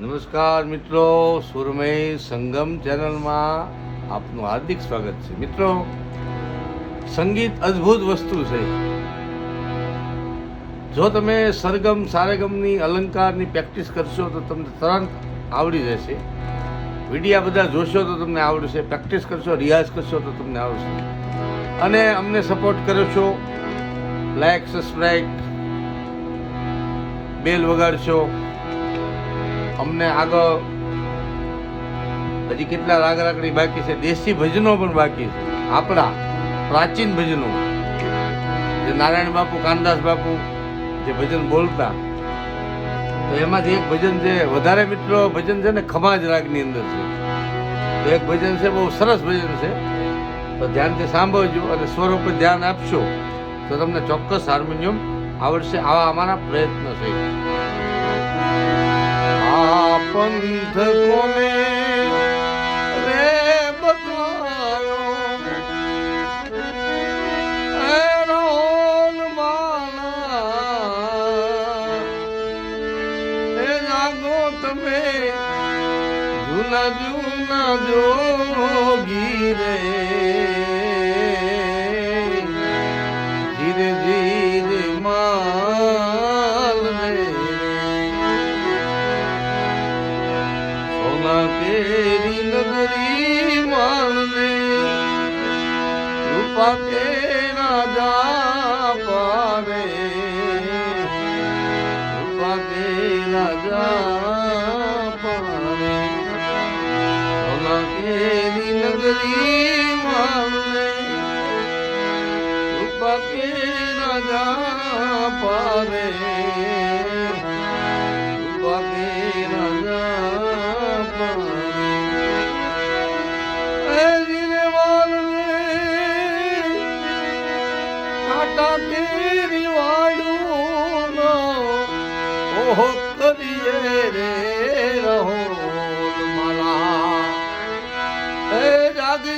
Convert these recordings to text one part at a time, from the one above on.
નમસ્કાર મિત્રો સુરમય સંગમ ચેનલમાં આપનું હાર્દિક સ્વાગત છે. મિત્રો, સંગીત અદ્ભુત વસ્તુ છે. જો તમે સરગમ, સારેગમની અલંકારની પ્રેક્ટિસ કરશો તો તમને તરત આવડી જશે. વિડીયા બધા જોશો તો તમને આવડશે. પ્રેક્ટિસ કરશો રિયાઝ કરશો તો તમને આવડશે. અને અમને સપોર્ટ કરો છો, લાઈક સબસ્ક્રાઈબ બેલ વગાડશો. અમને આગળ હજી કેટલા રાગ રાખડી બાકી છે? દેશી ભજનો પણ બાકી છે. આપણા પ્રાચીન ભજનો. જે નારાયણ બાપુ, કાનદાસ બાપુ જે ભજન બોલતા. તો એમાંથી એક ભજન છે વધારે મિત્રો ભજન છે ને ખમાજ રાગની અંદર છે. એક ભજન છે બહુ સરસ ભજન છે. તો ધ્યાનથી સાંભળજો અને સ્વર ઉપર ધ્યાન આપશો તો તમને ચોક્કસ હાર્મોનિયમ આવડશે આવા અમારા પ્રયત્ન છે. પંથ કોને રે બતાયો. એ રોલ માલા એ જાગો તમે. જૂના જૂના જોગી રે. કે રાજા રૂપા કે રાજા સોના કેરી નગરી રૂપા રાજા પારે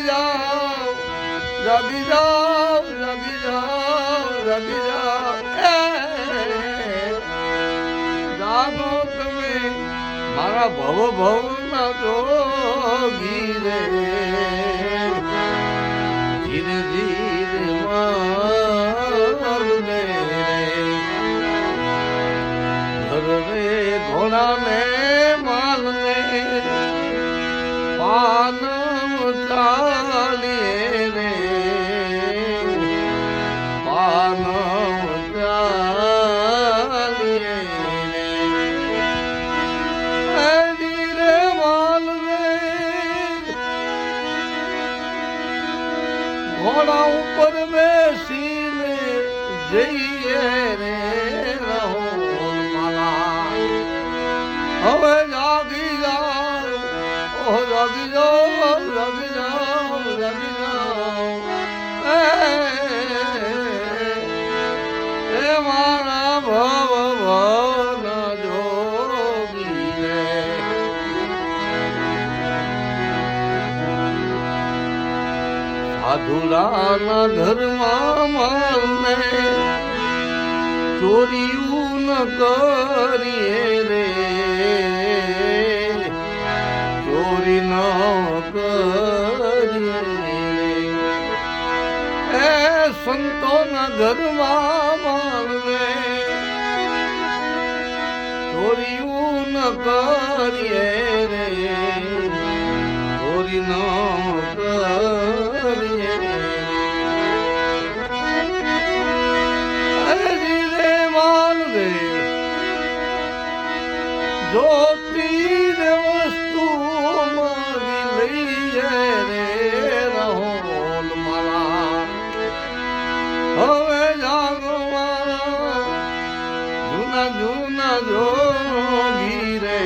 જાઓ જાગી જાઓ જાગી જાઓ જાગી જાઓ. જાગો તમે, મારા ભવ ભવના જોગી રે ધીરે ધીરે માલને ઘર રે ઘોડા ઘોડા ઉપર બેસીને જઈએ રે રહો. સાધુરાના ધર્મમાં મને ચોરીયું ન કરીએ રે. ચોરી ન કરીએ એ સંતોના ઘરમાં માનવે ચોરીયું ન કરીએ જોતી રે વસ્તુ મારી લઈએ રે રહોલ માલા હવે જાગો મારા જૂના જૂના જોગી રે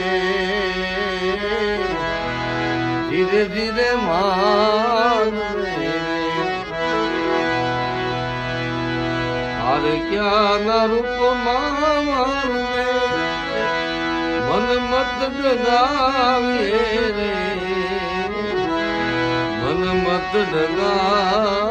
ધીરે ધીરે માલ રે હારે ક્યાં ના રૂપ મારવે મન મત ડગાવીએ રે. મન મત ડગાવીએ